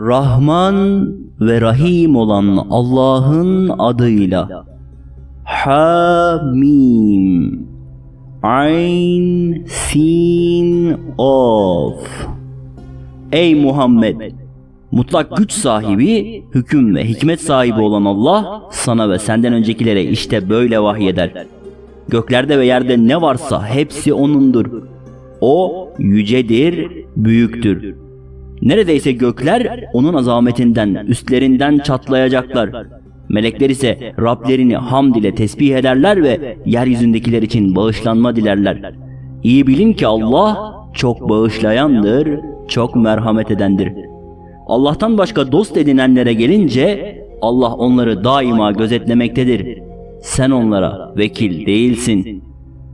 Rahman ve Rahim olan Allah'ın adıyla. Hamim. Ayn, Sin, Of. Ey Muhammed! Mutlak güç sahibi, hüküm ve hikmet sahibi olan Allah sana ve senden öncekilere işte böyle vahyeder. Göklerde ve yerde ne varsa hepsi O'nundur. O yücedir, büyüktür. Neredeyse gökler O'nun azametinden, üstlerinden çatlayacaklar. Melekler ise Rablerini hamd ile tesbih ederler ve yeryüzündekiler için bağışlanma dilerler. İyi bilin ki Allah çok bağışlayandır, çok merhamet edendir. Allah'tan başka dost edinenlere gelince Allah onları daima gözetlemektedir. Sen onlara vekil değilsin.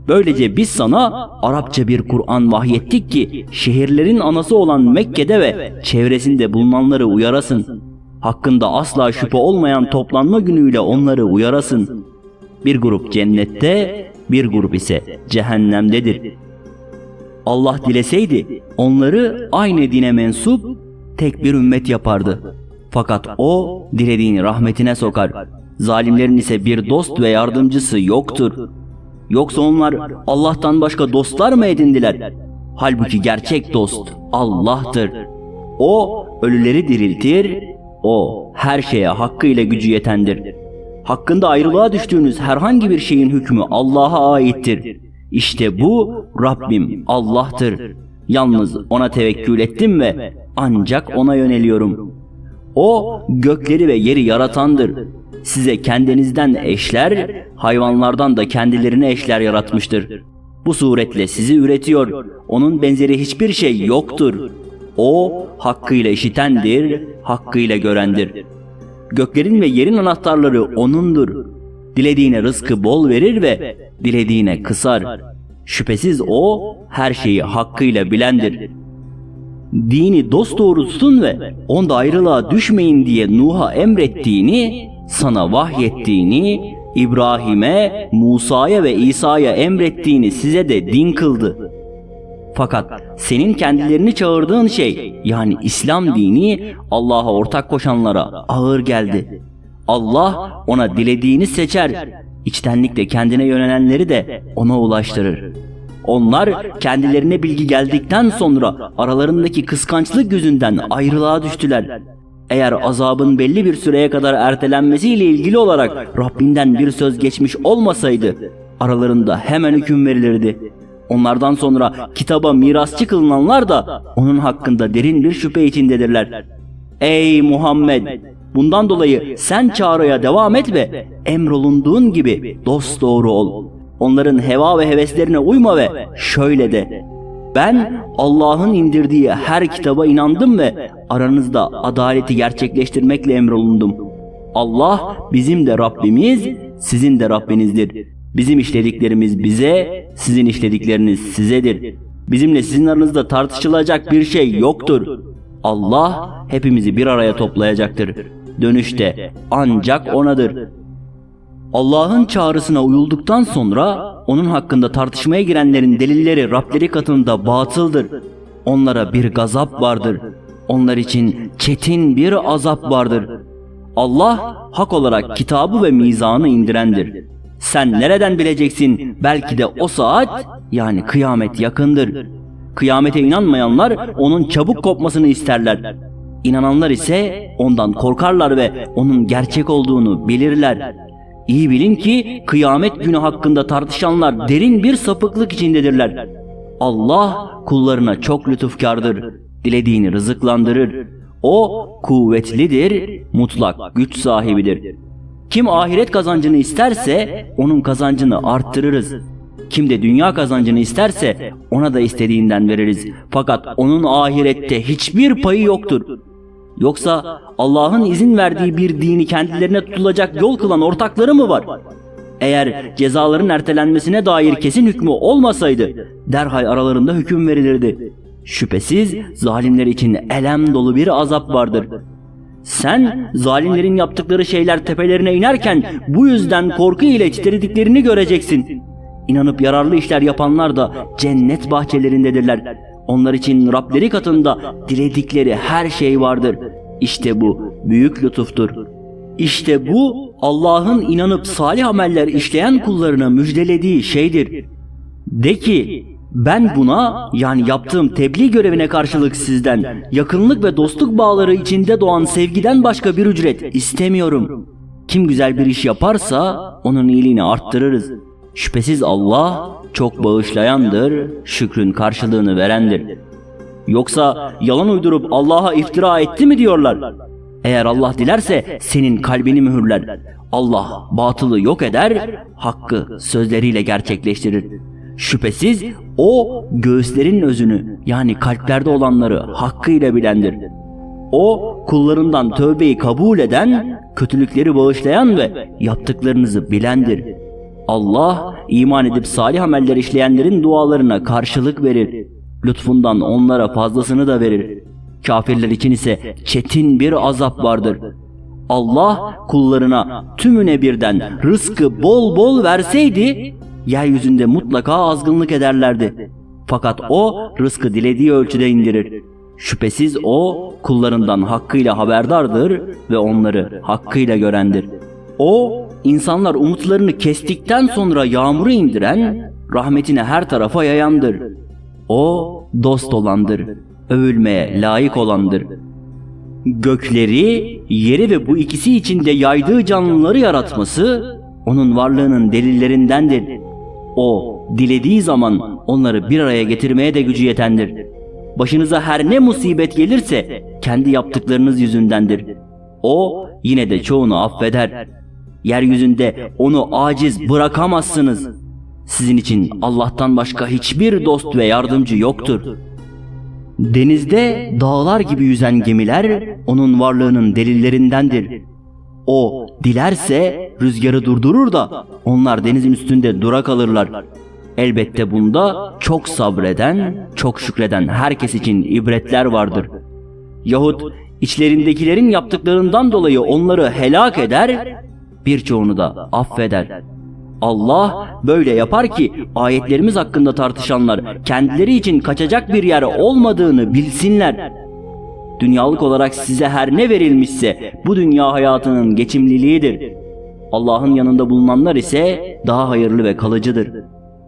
Böylece biz sana Arapça bir Kur'an vahyettik ki şehirlerin anası olan Mekke'de ve çevresinde bulunanları uyarasın. Hakkında asla şüphe olmayan toplanma günüyle onları uyarasın. Bir grup cennette, bir grup ise cehennemdedir. Allah dileseydi onları aynı dine mensup tek bir ümmet yapardı. Fakat o dilediğini rahmetine sokar. Zalimlerin ise bir dost ve yardımcısı yoktur. Yoksa onlar Allah'tan başka dostlar mı edindiler? Halbuki gerçek dost Allah'tır. O ölüleri diriltir, o her şeye hakkıyla gücü yetendir. Hakkında ayrılığa düştüğünüz herhangi bir şeyin hükmü Allah'a aittir. İşte bu Rabbim Allah'tır. Yalnız ona tevekkül ettim ve ancak ona yöneliyorum. O gökleri ve yeri yaratandır. Size kendinizden eşler, hayvanlardan da kendilerine eşler yaratmıştır. Bu suretle sizi üretiyor. Onun benzeri hiçbir şey yoktur. O hakkıyla işitendir, hakkıyla görendir. Göklerin ve yerin anahtarları O'nundur. Dilediğine rızkı bol verir ve dilediğine kısar. Şüphesiz O her şeyi hakkıyla bilendir. Dini dosdoğru tutun ve onda ayrılığa düşmeyin diye Nuh'a emrettiğini, sana vahyettiğini, İbrahim'e, Musa'ya ve İsa'ya emrettiğini size de din kıldı. Fakat senin kendilerini çağırdığın şey yani İslam dini Allah'a ortak koşanlara ağır geldi. Allah ona dilediğini seçer. İçtenlikle kendine yönelenleri de ona ulaştırır. Onlar kendilerine bilgi geldikten sonra aralarındaki kıskançlık yüzünden ayrılığa düştüler. Eğer azabın belli bir süreye kadar ertelenmesiyle ilgili olarak Rabbinden bir söz geçmiş olmasaydı aralarında hemen hüküm verilirdi. Onlardan sonra kitaba mirasçı kılınanlar da onun hakkında derin bir şüphe içindedirler. Ey Muhammed! Bundan dolayı sen çağrıya devam et ve emrolunduğun gibi dost doğru ol. Onların heva ve heveslerine uyma ve şöyle de. Ben Allah'ın indirdiği her kitaba inandım ve aranızda adaleti gerçekleştirmekle emrolundum. Allah bizim de Rabbimiz, sizin de Rabbinizdir. Bizim işlediklerimiz bize, sizin işledikleriniz sizedir. Bizimle sizin aranızda tartışılacak bir şey yoktur. Allah hepimizi bir araya toplayacaktır. Dönüşte ancak O'nadır. Allah'ın çağrısına uyulduktan sonra onun hakkında tartışmaya girenlerin delilleri Rableri katında batıldır. Onlara bir gazap vardır. Onlar için çetin bir azap vardır. Allah hak olarak kitabı ve mizanı indirendir. Sen nereden bileceksin belki de o saat yani kıyamet yakındır. Kıyamete inanmayanlar onun çabuk kopmasını isterler. İnananlar ise ondan korkarlar ve onun gerçek olduğunu bilirler. İyi bilin ki kıyamet günü hakkında tartışanlar derin bir sapıklık içindedirler. Allah kullarına çok lütufkardır. Dilediğini rızıklandırır. O kuvvetlidir, mutlak güç sahibidir. Kim ahiret kazancını isterse onun kazancını arttırırız. Kim de dünya kazancını isterse ona da istediğinden veririz. Fakat onun ahirette hiçbir payı yoktur. Yoksa Allah'ın izin verdiği bir dini kendilerine tutulacak yol kılan ortakları mı var? Eğer cezaların ertelenmesine dair kesin hükmü olmasaydı derhal aralarında hüküm verilirdi. Şüphesiz zalimler için elem dolu bir azap vardır. Sen zalimlerin yaptıkları şeyler tepelerine inerken bu yüzden korku ile titrediklerini göreceksin. İnanıp yararlı işler yapanlar da cennet bahçelerindedirler. Onlar için Rableri katında diledikleri her şey vardır. İşte bu büyük lütuftur. İşte bu Allah'ın inanıp salih ameller işleyen kullarına müjdelediği şeydir. De ki ben buna yani yaptığım tebliğ görevine karşılık sizden yakınlık ve dostluk bağları içinde doğan sevgiden başka bir ücret istemiyorum. Kim güzel bir iş yaparsa onun iyiliğini arttırırız. Şüphesiz Allah çok bağışlayandır, şükrün karşılığını verendir. Yoksa yalan uydurup Allah'a iftira etti mi diyorlar? Eğer Allah dilerse senin kalbini mühürler. Allah batılı yok eder, hakkı sözleriyle gerçekleştirir. Şüphesiz o göğüslerin özünü yani kalplerde olanları hakkıyla bilendir. O kullarından tövbeyi kabul eden, kötülükleri bağışlayan ve yaptıklarınızı bilendir. Allah iman edip salih ameller işleyenlerin dualarına karşılık verir. Lütfundan onlara fazlasını da verir. Kafirler için ise çetin bir azap vardır. Allah kullarına tümüne birden rızkı bol bol verseydi yeryüzünde mutlaka azgınlık ederlerdi. Fakat o rızkı dilediği ölçüde indirir. Şüphesiz o kullarından hakkıyla haberdardır ve onları hakkıyla görendir. O insanlar umutlarını kestikten sonra yağmuru indiren, rahmetini her tarafa yayandır. O dost olandır, övülmeye layık olandır. Gökleri, yeri ve bu ikisi içinde yaydığı canlıları yaratması onun varlığının delillerindendir. O dilediği zaman onları bir araya getirmeye de gücü yetendir. Başınıza her ne musibet gelirse kendi yaptıklarınız yüzündendir. O yine de çoğunu affeder. Yeryüzünde onu aciz bırakamazsınız. Sizin için Allah'tan başka hiçbir dost ve yardımcı yoktur. Denizde dağlar gibi yüzen gemiler onun varlığının delillerindendir. O dilerse rüzgarı durdurur da onlar denizin üstünde dura kalırlar. Elbette bunda çok sabreden, çok şükreden herkes için ibretler vardır. Yahut içlerindekilerin yaptıklarından dolayı onları helak eder, birçoğunu da affeder. Allah böyle yapar ki ayetlerimiz hakkında tartışanlar kendileri için kaçacak bir yer olmadığını bilsinler. Dünyalık olarak size her ne verilmişse bu dünya hayatının geçimliliğidir. Allah'ın yanında bulunanlar ise daha hayırlı ve kalıcıdır.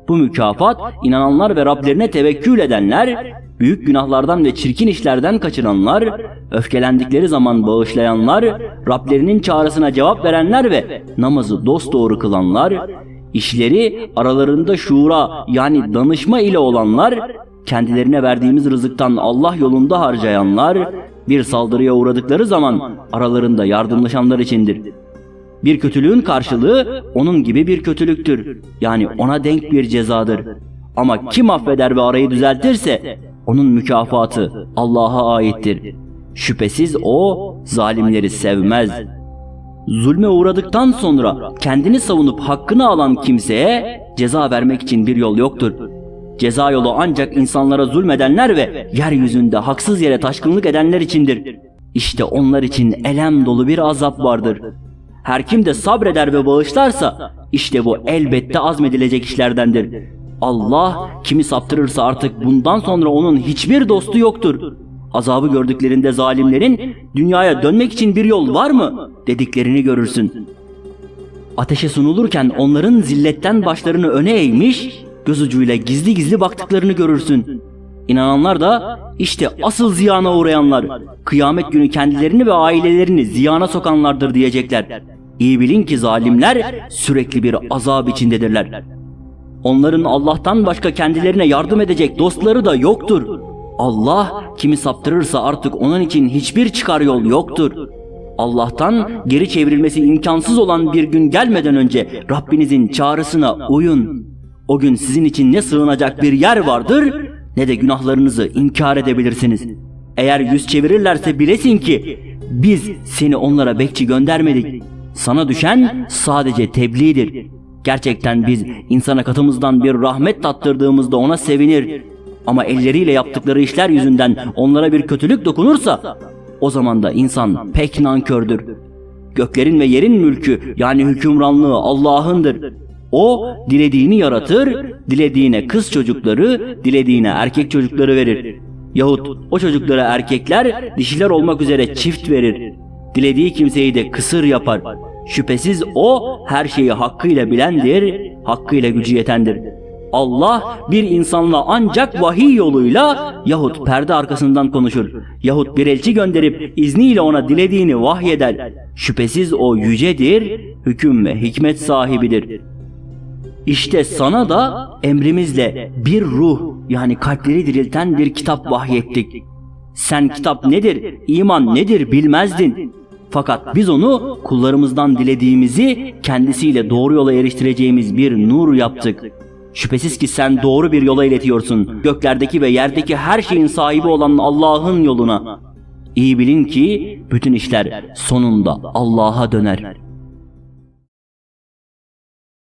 Bu mükafat inananlar ve Rablerine tevekkül edenler, büyük günahlardan ve çirkin işlerden kaçıranlar, öfkelendikleri zaman bağışlayanlar, Rablerinin çağrısına cevap verenler ve namazı dosdoğru kılanlar, işleri aralarında şura yani danışma ile olanlar, kendilerine verdiğimiz rızıktan Allah yolunda harcayanlar, bir saldırıya uğradıkları zaman aralarında yardımlaşanlar içindir. Bir kötülüğün karşılığı onun gibi bir kötülüktür. Yani ona denk bir cezadır. Ama kim affeder ve arayı düzeltirse onun mükafatı Allah'a aittir. Şüphesiz o zalimleri sevmez. Zulme uğradıktan sonra kendini savunup hakkını alan kimseye ceza vermek için bir yol yoktur. Ceza yolu ancak insanlara zulmedenler ve yeryüzünde haksız yere taşkınlık edenler içindir. İşte onlar için elem dolu bir azap vardır. Her kim de sabreder ve bağışlarsa işte bu elbette azmedilecek işlerdendir. Allah kimi saptırırsa artık bundan sonra onun hiçbir dostu yoktur. Azabı gördüklerinde zalimlerin dünyaya dönmek için bir yol var mı dediklerini görürsün. Ateşe sunulurken onların zilletten başlarını öne eğmiş, göz ucuyla gizli gizli baktıklarını görürsün. İnananlar da işte asıl ziyana uğrayanlar, kıyamet günü kendilerini ve ailelerini ziyana sokanlardır diyecekler. İyi bilin ki zalimler sürekli bir azap içindedirler. Onların Allah'tan başka kendilerine yardım edecek dostları da yoktur. Allah kimi saptırırsa artık onun için hiçbir çıkar yol yoktur. Allah'tan geri çevrilmesi imkansız olan bir gün gelmeden önce Rabbinizin çağrısına uyun. O gün sizin için ne sığınacak bir yer vardır ne de günahlarınızı inkar edebilirsiniz. Eğer yüz çevirirlerse bilesin ki biz seni onlara bekçi göndermedik. Sana düşen sadece tebliğdir. Gerçekten biz insana katımızdan bir rahmet tattırdığımızda ona sevinir. Ama elleriyle yaptıkları işler yüzünden onlara bir kötülük dokunursa o zaman da insan pek nankördür. Göklerin ve yerin mülkü yani hükümranlığı Allah'ındır. O dilediğini yaratır, dilediğine kız çocukları, dilediğine erkek çocukları verir. Yahut o çocuklara erkekler dişiler olmak üzere çift verir. Dilediği kimseyi de kısır yapar. Şüphesiz o her şeyi hakkıyla bilendir, hakkıyla gücü yetendir. Allah bir insanla ancak vahiy yoluyla yahut perde arkasından konuşur. Yahut bir elçi gönderip izniyle ona dilediğini vahyeder. Şüphesiz o yücedir, hüküm ve hikmet sahibidir. İşte sana da emrimizle bir ruh yani kalpleri dirilten bir kitap vahyettik. Sen kitap nedir, iman nedir bilmezdin. Fakat biz onu kullarımızdan dilediğimizi kendisiyle doğru yola eriştireceğimiz bir nur yaptık. Şüphesiz ki sen doğru bir yola iletiyorsun. Göklerdeki ve yerdeki her şeyin sahibi olan Allah'ın yoluna. İyi bilin ki bütün işler sonunda Allah'a döner.